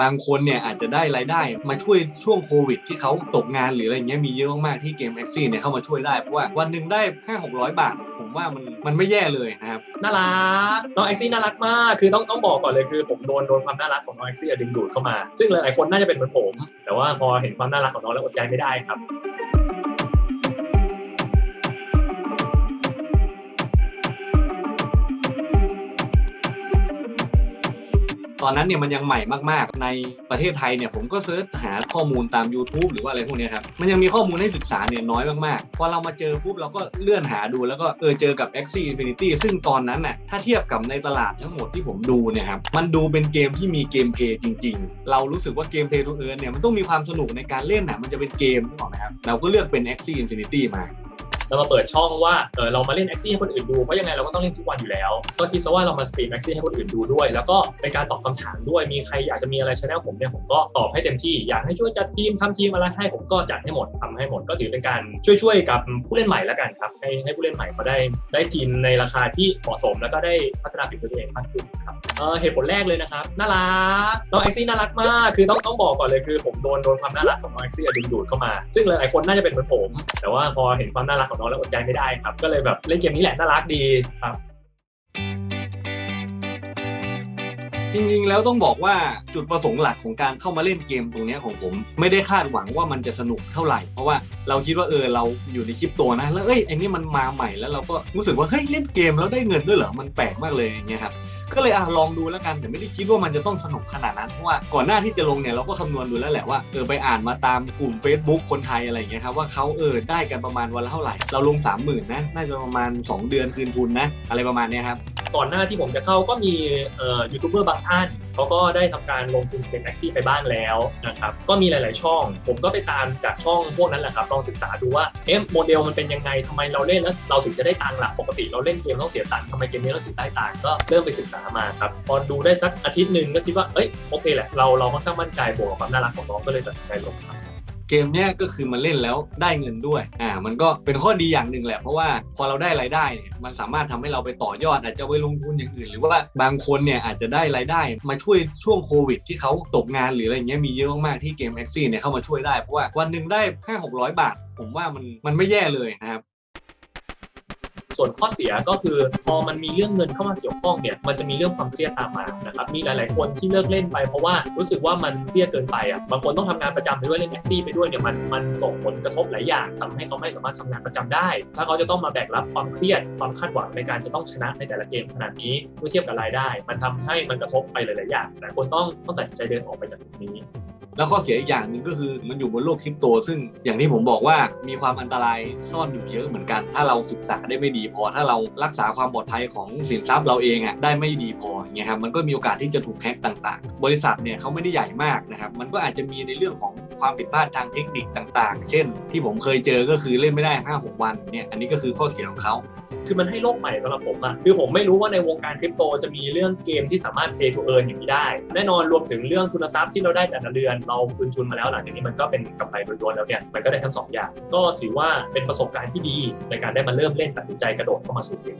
บางคนเนี่ยอาจจะได้รายได้มาช่วยช่วงโควิด ที่เขาตกงานหรืออะไรเงี้ยมีเยอะมากๆที่เกม a x ซี่เนี่ยเข้ามาช่วยได้เพราะว่าวันหนึ่งได้แค่600 บาท ผมว่ามันมันไม่แย่เลยนะครับน่ารักน้องแอ็กซี่น่ารักมากคือต้องต้องบอกก่อนเลยคือผมโดนโดนความน่ารักของน้องแอ็กซี่ดึงดูดเข้ามา ซึ่งหลายๆคนน่าจะเป็นเหมือนผม แต่ว่าพอเห็นความน่ารักของน้องแล้วอดใจไม่ได้ครับ ตอนนั้นเนี่ยมันยังใหม่มากๆ ในประเทศไทยเนี่ยผมก็เซิร์ชหาข้อมูลตาม YouTube หรือว่าอะไรพวกนี้ครับ มันยังมีข้อมูลให้ศึกษาเนี่ยน้อยมากๆ พอเรามาเจอปุ๊บเราก็เลื่อนหาดูแล้วก็เออเจอกับ Axie Infinity ซึ่งตอนนั้นน่ะถ้าเทียบกับในตลาดทั้งหมดที่ผมดูเนี่ยครับ มันดูเป็นเกมที่มีเกมเพย์จริง ๆ เรารู้สึกว่าเกมเพย์ทูเอิร์เนี่ยมันต้องมีความสนุกในการเล่นน่ะมันจะเป็นเกมนึกออกไหมครับเราก็เลือกเป็น Axie Infinity มา เรามาเปิดช่องว่าเออเรามาเล่นแอคซี่ให้คนอื่นดูเพราะยังไงเราก็ต้องเล่นทุกวันอยู่แล้ว ก็คิดซะว่าเรามาสตรีมแอคซี่ให้คนอื่นดูด้วย แล้วก็เป็นการตอบคำถามด้วยมีใครอยากจะมีอะไรชแนลผมเนี่ยผมก็ตอบให้เต็มที่อยากให้ช่วยจัดทีมทำทีมอะไรให้ผมก็จัดให้หมดทำให้หมด ก็ถือเป็นการช่วยๆกับผู้เล่นใหม่แล้วกันครับให้ให้ผู้เล่นใหม่เขาได้ได้ทีมในราคาที่เหมาะสม แล้วก็ได้พัฒนาฝีมือตัวเองมากขึ้นครับเออเหตุผลแรกเลยนะครับน่ารักน้องแอคซี่น่ารักมากคือต้องต้องบอกก่อนเลยคือผมโดนโดนความน่ารักของน้องแอคซี่ดึงดูดเข้ามา ซึ่งหลายคนน่าจะเป็นเหมือนผม แต่ว่าพอเห็นความน่ารักของน้องแล้วอดใจไม่ได้ครับ ก็เลยแบบเล่นเกมนี้แหละน่ารักดีครับจริงๆ แล้วต้องบอกว่าจุดประสงค์หลักของการเข้ามาเล่นเกมตรงนี้ของผม ไม่ได้คาดหวังว่ามันจะสนุกเท่าไหร่ เพราะว่าเราคิดว่าเออเราอยู่ในคลิปตัวนะ แล้วเอ้ยไอ้นี่มันมาใหม่แล้วเราก็รู้สึกว่าเฮ้ยเล่นเกมแล้วได้เงินด้วยเหรอมันแปลกมากเลยอย่างเงี้ยครับ ก็เลยอะลองดูแล้วกันแต่ไม่ได้คิดว่ามันจะต้องสนุกขนาดนั้นเพราะว่าก่อนหน้าที่จะลงเนี่ยเราก็คำนวณดูแล้วแหละว่าเออไปอ่านมาตามกลุ่ม Facebook คนไทยอะไรอย่างเงี้ยครับว่าเขาเออได้กันประมาณวันละเท่าไหร่ เราลง 3 0,000นะน่าจะประมาณ 2 เดือนคืนทุนนะอะไรประมาณเนี้ยครับ ก่อนหน้าที่ผมจะเข้าก็มียูทูบเบอร์บางท่านเขาก็ได้ทำการลงทุนเป็นแท็กซี่ไปบ้างแล้วนะครับก็มีหลาย ๆ ช่อง ผมก็ไปตามจากช่องพวกนั้นแหละครับลองศึกษาดูว่าเอ๊ะโมเดลมันเป็นยังไงทำไมเราเล่นแล้วเราถึงจะได้ตังค์ล่ะปกติเราเล่นเกมต้องเสียตังค์ทำไมเกมนี้เราถึงได้ตังค์ก็เริ่มไปศึกษามาครับพอดูได้สักอาทิตย์หนึ่งก็คิดว่าเอ้ยโอเคแหละเราเราค่อนข้างมั่นใจบวกกับความน่ารักของน้องก็เลยตัดสินใจลงครับ เกมเนี้ยก็คือมันเล่นแล้วได้เงินด้วยอ่ามันก็เป็นข้อดีอย่างหนึ่งแหละเพราะว่าพอเราได้รายได้เนี่ยมันสามารถทำให้เราไปต่อยอดอาจจะไปลงทุนอย่างอื่น หรือว่าบางคนเนี่ยอาจจะได้รายได้ มาช่วยช่วงโควิด ที่เขาตกงานหรืออะไรเงี้ยมีเยอะมากๆที่เกม a x ซี่เนี่ยเข้ามาช่วยได้เพราะว่าวันหนึ่งได้แค่600 บาท ผมว่ามันมันไม่แย่เลยนะครับ ส่วนข้อเสียก็คือพอมันมีเรื่องเงินเข้ามาเกี่ยวข้องเนี่ยมันจะมีเรื่องความเครียดตามมานะครับมีหลาย ๆ คนที่เลิกเล่นไปเพราะว่ารู้สึกว่ามันเครียดเกินไปอะบางคนต้องทำงานประจำไปด้วยเล่นแท็กซี่ไปด้วยเนี่ยมันมันส่งผลกระทบหลายอย่างทำให้เขาไม่สามารถทำงานประจำได้ ถ้าเขาจะต้องมาแบกรับความเครียดความคาดหวังในการจะต้องชนะในแต่ละเกมขนาดนี้เมื่อเทียบกับรายได้ มันทำให้มันกระทบไปหลาย ๆ อย่างหลายคนต้องต้องตัดสินใจเดินออกไปจากตรงนี้ แล้วข้อเสียอีกอย่างหนึ่งก็คือมันอยู่บนโลกคริปโต ซึ่งอย่างที่ผมบอกว่ามีความอันตรายซ่อนอยู่เยอะเหมือนกัน ถ้าเราศึกษาได้ไม่ดีพอ ถ้าเรารักษาความปลอดภัยของสินทรัพย์เราเองอะได้ไม่ดีพออย่างเงี้ยครับมันก็มีโอกาสที่จะถูกแฮ็กต่าง ๆ บริษัทเนี่ยเขาไม่ได้ใหญ่มากนะครับมันก็อาจจะมีในเรื่องของ ความผิดพลาดทางเทคนิคต่างๆ เช่น ที่ผมเคยเจอก็คือเล่นไม่ได้ 5-6 วันเนี่ยอันนี้ก็คือข้อเสียของเขาคือมันให้โลกใหม่สำหรับผมอะคือผมไม่รู้ว่าในวงการคริปโตจะมีเรื่องเกมที่สามารถ pay to earn อย่างนี้ได้ แน่นอนรวมถึงเรื่องทุนทรัพย์ที่เราได้แต่ละเดือน เราคืนทุนมาแล้วหลังจากนี้มันก็เป็นกำไรโดยรวมแล้วเนี่ยมันก็ได้ทั้งสองอย่าง ก็ถือว่าเป็นประสบการณ์ที่ดีในการได้มาเริ่มเล่นตัดสินใจกระโดดเข้ามาสู่เกม